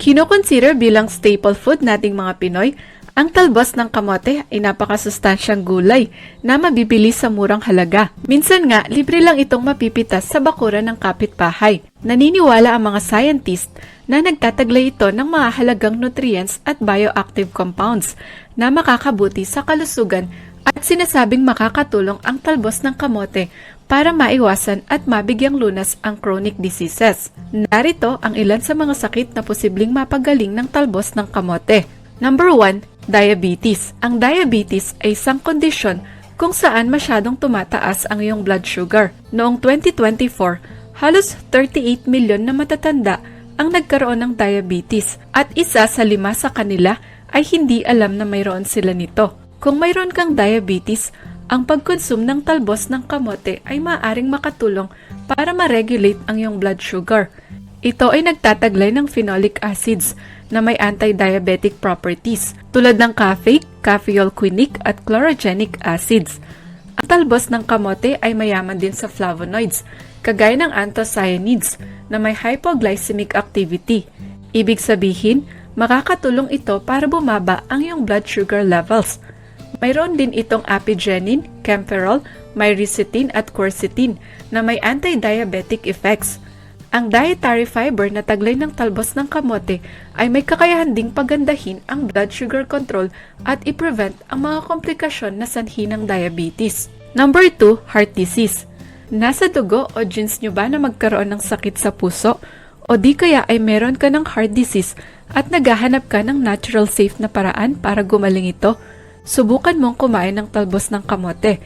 Kinoconsider bilang staple food nating mga Pinoy, ang talbos ng kamote ay napakasustansyang gulay na mabibili sa murang halaga. Minsan nga, libre lang itong mapipitas sa bakuran ng kapitbahay. Naniniwala ang mga scientist na nagtataglay ito ng mga halagang nutrients at bioactive compounds na makakabuti sa kalusugan at sinasabing makakatulong ang talbos ng kamote para maiwasan at mabigyang lunas ang chronic diseases. Narito ang ilan sa mga sakit na posibleng mapagaling ng talbos ng kamote. Number 1, diabetes. Ang diabetes ay isang kondisyon kung saan masyadong tumataas ang iyong blood sugar. Noong 2024, halos 38 milyon na matatanda ang nagkaroon ng diabetes at isa sa lima sa kanila ay hindi alam na mayroon sila nito. Kung mayroon kang diabetes, ang pagkonsum ng talbos ng kamote ay maaaring makatulong para ma-regulate ang iyong blood sugar. Ito ay nagtataglay ng phenolic acids na may anti-diabetic properties tulad ng caffeic, caffeolquinic at chlorogenic acids. Ang talbos ng kamote ay mayaman din sa flavonoids, kagaya ng anthocyanins na may hypoglycemic activity. Ibig sabihin, makakatulong ito para bumaba ang iyong blood sugar levels. Mayroon din itong apigenin, camphorol, myricetin at quercetin na may anti-diabetic effects. Ang dietary fiber na taglay ng talbos ng kamote ay may kakayahan ding pagandahin ang blood sugar control at i-prevent ang mga komplikasyon na sanhi ng diabetes. Number 2, heart disease. Nasa dugo o genes nyo ba na magkaroon ng sakit sa puso? O di kaya ay meron ka ng heart disease at naghahanap ka ng natural safe na paraan para gumaling ito? Subukan mong kumain ng talbos ng kamote.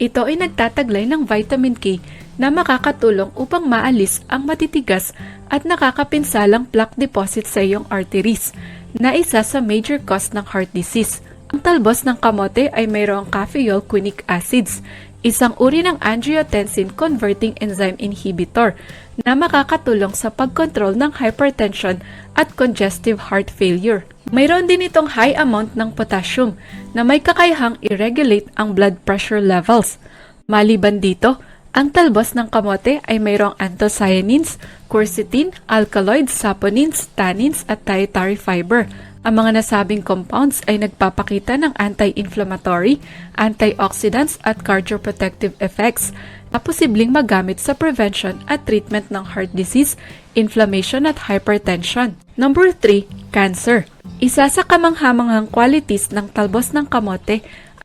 Ito ay nagtataglay ng vitamin K na makakatulong upang maalis ang matitigas at nakakapinsalang plaque deposit sa iyong arteries na isa sa major cause ng heart disease. Ang talbos ng kamote ay mayroong caffeolquinic acids, isang uri ng angiotensin converting enzyme inhibitor na makakatulong sa pagkontrol ng hypertension at congestive heart failure. Mayroon din itong high amount ng potassium na may kakayahang i-regulate ang blood pressure levels. Maliban dito, ang talbos ng kamote ay mayroong anthocyanins, quercetin, alkaloids, saponins, tannins at dietary fiber. Ang mga nasabing compounds ay nagpapakita ng anti-inflammatory, antioxidants at cardioprotective effects na posibleng magamit sa prevention at treatment ng heart disease, inflammation at hypertension. Number 3, cancer. Isa sa kamanghamanghang qualities ng talbos ng kamote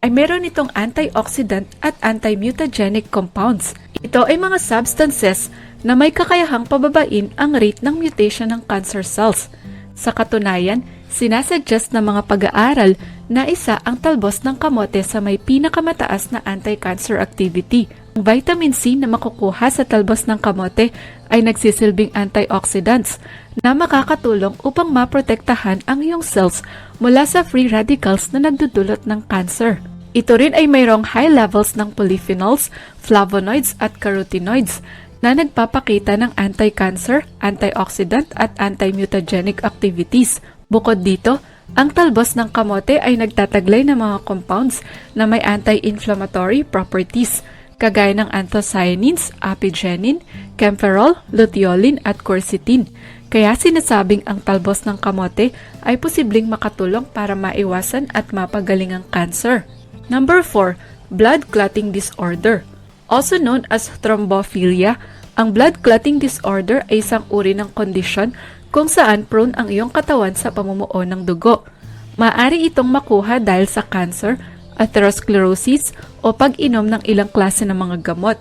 ay meron itong antioxidant at anti-mutagenic compounds. Ito ay mga substances na may kakayahang pababain ang rate ng mutation ng cancer cells. Sa katunayan, sinasuggest ng mga pag-aaral na isa ang talbos ng kamote sa may pinakamataas na anti-cancer activity. Vitamin C na makukuha sa talbos ng kamote ay nagsisilbing antioxidants na makakatulong upang maprotektahan ang iyong cells mula sa free radicals na nagdudulot ng cancer. Ito rin ay mayroong high levels ng polyphenols, flavonoids at carotenoids na nagpapakita ng anti-cancer, antioxidant at anti-mutagenic activities. Bukod dito, ang talbos ng kamote ay nagtataglay ng mga compounds na may anti-inflammatory properties kagaya ng anthocyanins, apigenin, camphorol, luteolin at quercetin. Kaya sinasabing ang talbos ng kamote ay posibleng makatulong para maiwasan at mapagaling ang cancer. Number 4, blood clotting disorder. Also known as thrombophilia, ang blood clotting disorder ay isang uri ng kondisyon kung saan prone ang iyong katawan sa pamumuo ng dugo. Maari itong makuha dahil sa cancer, atherosclerosis o pag-inom ng ilang klase ng mga gamot.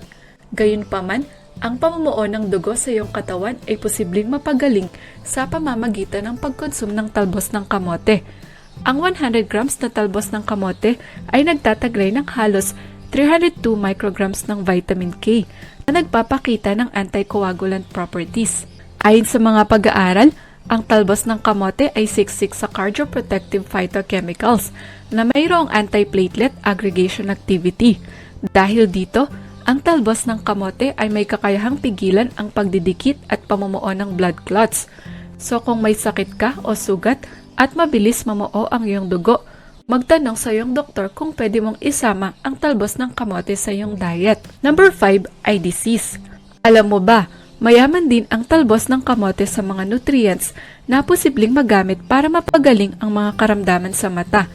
Gayunpaman, ang pamumuo ng dugo sa iyong katawan ay posibleng mapagaling sa pamamagitan ng pagkonsum ng talbos ng kamote. Ang 100 grams na talbos ng kamote ay nagtataglay ng halos 302 micrograms ng vitamin K na nagpapakita ng anticoagulant properties. Ayon sa mga pag-aaral, ang talbos ng kamote ay siksik sa cardioprotective phytochemicals na mayroong antiplatelet aggregation activity. Dahil dito, ang talbos ng kamote ay may kakayahang pigilan ang pagdidikit at pamumuo ng blood clots. So kung may sakit ka o sugat at mabilis mamuo ang iyong dugo, magtanong sa iyong doktor kung pwede mong isama ang talbos ng kamote sa iyong diet. Number 5 ay disease. Alam mo ba, Mayaman din ang talbos ng kamote sa mga nutrients na posibleng magamit para mapagaling ang mga karamdaman sa mata.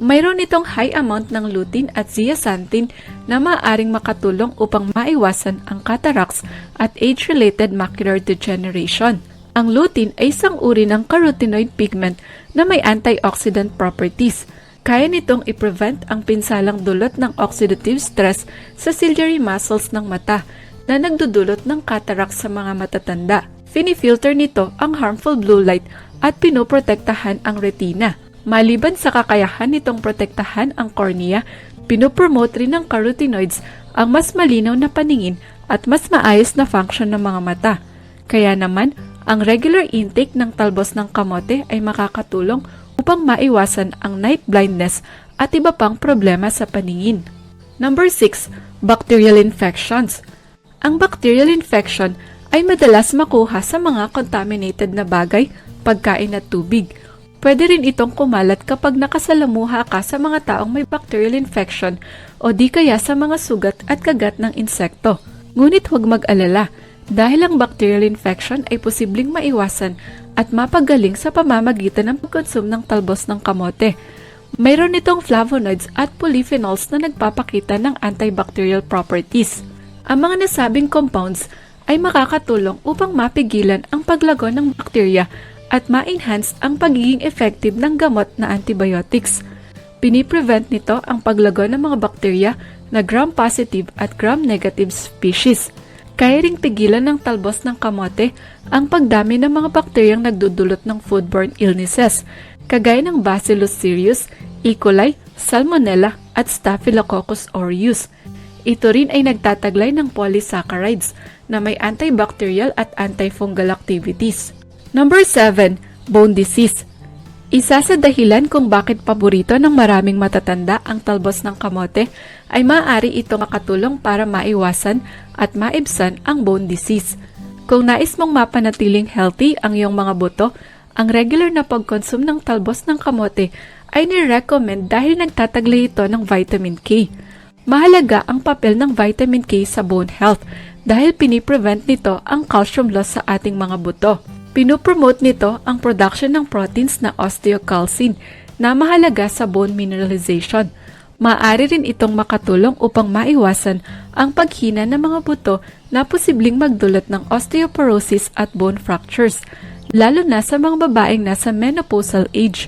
Mayroon itong high amount ng lutein at zeaxanthin na maaaring makatulong upang maiwasan ang cataracts at age-related macular degeneration. Ang lutein ay isang uri ng carotenoid pigment na may antioxidant properties. Kaya nitong i-prevent ang pinsalang dulot ng oxidative stress sa ciliary muscles ng mata na nagdudulot ng cataracts sa mga matatanda. Finifilter nito ang harmful blue light at pinoprotektahan ang retina. Maliban sa kakayahan nitong protektahan ang cornea, pinopromote rin ng carotenoids ang mas malinaw na paningin at mas maayos na function ng mga mata. Kaya naman, ang regular intake ng talbos ng kamote ay makakatulong upang maiwasan ang night blindness at iba pang problema sa paningin. Number 6. Bacterial infections. Ang bacterial infection ay madalas makuha sa mga contaminated na bagay, pagkain at tubig. Pwede rin itong kumalat kapag nakasalamuha ka sa mga taong may bacterial infection o di kaya sa mga sugat at kagat ng insekto. Ngunit huwag mag-alala dahil ang bacterial infection ay posibleng maiwasan at mapagaling sa pamamagitan ng pagkonsum ng talbos ng kamote. Mayroon itong flavonoids at polyphenols na nagpapakita ng antibacterial properties. Ang mga nasabing compounds ay makakatulong upang mapigilan ang paglago ng bakterya at ma-enhance ang pagiging effective ng gamot na antibiotics. Piniprevent nito ang paglago ng mga bakterya na gram-positive at gram-negative species. Kaya ring pigilan ng talbos ng kamote ang pagdami ng mga bakteryang nagdudulot ng foodborne illnesses, kagaya ng Bacillus cereus, E. coli, Salmonella at Staphylococcus aureus. Ito rin ay nagtataglay ng polysaccharides na may antibacterial at antifungal activities. Number 7. Bone disease. Isa sa dahilan kung bakit paborito ng maraming matatanda ang talbos ng kamote ay maaari ito makatulong para maiwasan at maibsan ang bone disease. Kung nais mong mapanatiling healthy ang iyong mga buto, ang regular na pagkonsum ng talbos ng kamote ay ni-recommend dahil nagtataglay ito ng vitamin K. Mahalaga ang papel ng vitamin K sa bone health dahil piniprevent nito ang calcium loss sa ating mga buto. Pinopromote nito ang production ng proteins na osteocalcin na mahalaga sa bone mineralization. Maaari rin itong makatulong upang maiwasan ang paghina ng mga buto na posibleng magdulot ng osteoporosis at bone fractures, lalo na sa mga babaeng nasa menopausal age.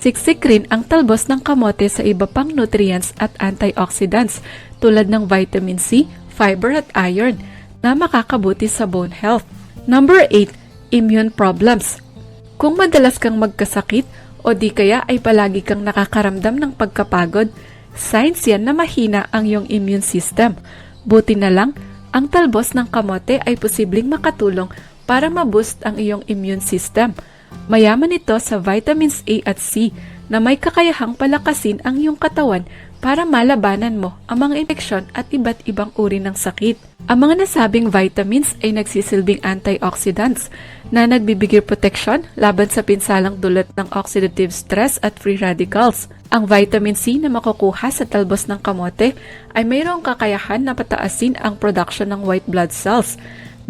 Siksik rin ang talbos ng kamote sa iba pang nutrients at antioxidants tulad ng vitamin C, fiber at iron na makakabuti sa bone health. Number 8 immune problems. Kung madalas kang magkasakit o di kaya ay palagi kang nakakaramdam ng pagkapagod, signs yan na mahina ang iyong immune system. Buti na lang, ang talbos ng kamote ay posibleng makatulong para ma-boost ang iyong immune system. Mayaman ito sa vitamins A at C na may kakayahang palakasin ang iyong katawan para malabanan mo ang mga infeksyon at iba't ibang uri ng sakit. Ang mga nasabing vitamins ay nagsisilbing antioxidants na nagbibigay proteksyon laban sa pinsalang dulot ng oxidative stress at free radicals. Ang vitamin C na makukuha sa talbos ng kamote ay mayroong kakayahan na pataasin ang production ng white blood cells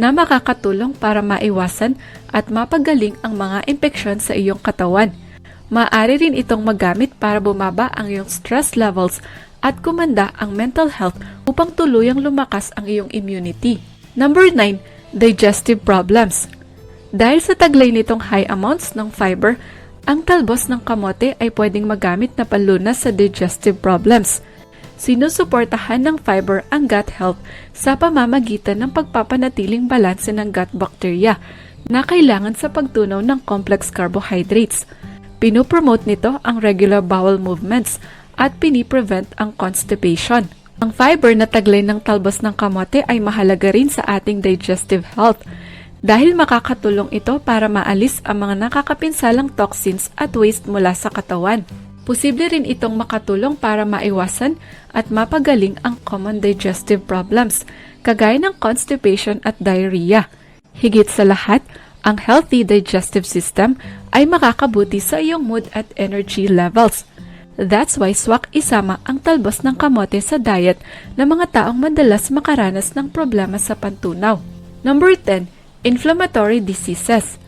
na makakatulong para maiwasan at mapagaling ang mga impeksyon sa iyong katawan. Maaari rin itong magamit para bumaba ang iyong stress levels at kumanda ang mental health upang tuluyang lumakas ang iyong immunity. Number 9. Digestive problems. Dahil sa taglay nitong high amounts ng fiber, ang talbos ng kamote ay pwedeng magamit na panlunas sa digestive problems. Sinusuportahan ng fiber ang gut health sa pamamagitan ng pagpapanatiling balanse ng gut bacteria na kailangan sa pagtunaw ng complex carbohydrates – Pinopromote nito ang regular bowel movements at piniprevent ang constipation. Ang fiber na taglay ng talbos ng kamote ay mahalaga rin sa ating digestive health dahil makakatulong ito para maalis ang mga nakakapinsalang toxins at waste mula sa katawan. Posible rin itong makatulong para maiwasan at mapagaling ang common digestive problems, kagaya ng constipation at diarrhea. Higit sa lahat, ang healthy digestive system ay makakabuti sa iyong mood at energy levels. That's why swak isama ang talbos ng kamote sa diet ng mga taong madalas makaranas ng problema sa pantunaw. Number 10, inflammatory diseases.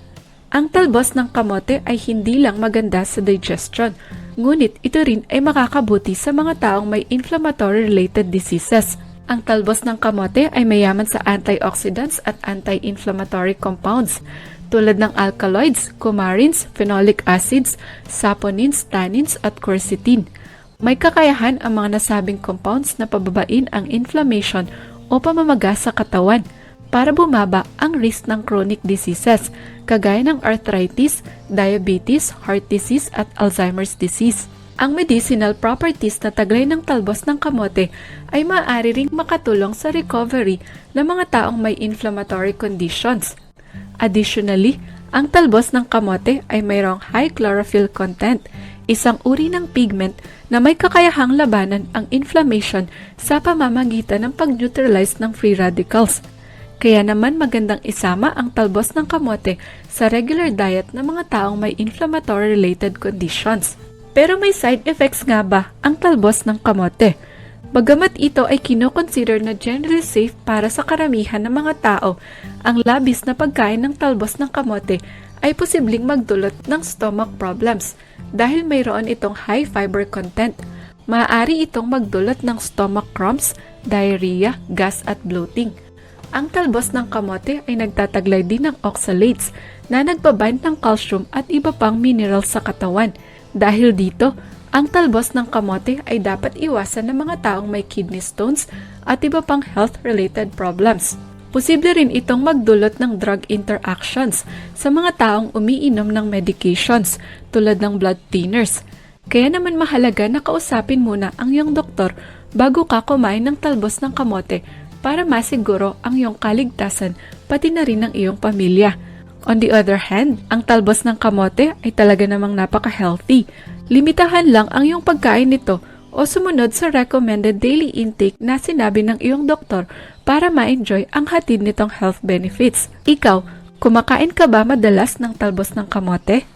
Ang talbos ng kamote ay hindi lang maganda sa digestion, ngunit ito rin ay makakabuti sa mga taong may inflammatory-related diseases. Ang talbos ng kamote ay mayaman sa antioxidants at anti-inflammatory compounds tulad ng alkaloids, coumarins, phenolic acids, saponins, tannins at quercetin. May kakayahan ang mga nasabing compounds na pababain ang inflammation o pamamaga sa katawan para bumaba ang risk ng chronic diseases kagaya ng arthritis, diabetes, heart disease at Alzheimer's disease. Ang medicinal properties na taglay ng talbos ng kamote ay maaari ring makatulong sa recovery ng mga taong may inflammatory conditions. Additionally, ang talbos ng kamote ay mayroong high chlorophyll content, isang uri ng pigment na may kakayahang labanan ang inflammation sa pamamagitan ng pag-neutralize ng free radicals. Kaya naman magandang isama ang talbos ng kamote sa regular diet ng mga taong may inflammatory-related conditions. Pero may side effects nga ba ang talbos ng kamote? Bagamat ito ay kinoconsider na generally safe para sa karamihan ng mga tao, ang labis na pagkain ng talbos ng kamote ay posibleng magdulot ng stomach problems dahil mayroon itong high fiber content. Maaari itong magdulot ng stomach cramps, diarrhea, gas at bloating. Ang talbos ng kamote ay nagtataglay din ng oxalates na nagbabind ng calcium at iba pang mineral sa katawan. Dahil dito, ang talbos ng kamote ay dapat iwasan ng mga taong may kidney stones at iba pang health-related problems. Posible rin itong magdulot ng drug interactions sa mga taong umiinom ng medications tulad ng blood thinners. Kaya naman mahalaga na kausapin muna ang iyong doktor bago ka kumain ng talbos ng kamote para masiguro ang iyong kaligtasan pati na rin ng iyong pamilya. On the other hand, ang talbos ng kamote ay talaga namang napaka-healthy. Limitahan lang ang iyong pagkain nito o sumunod sa recommended daily intake na sinabi ng iyong doktor para ma-enjoy ang hatid nitong health benefits. Ikaw, kumakain ka ba madalas ng talbos ng kamote?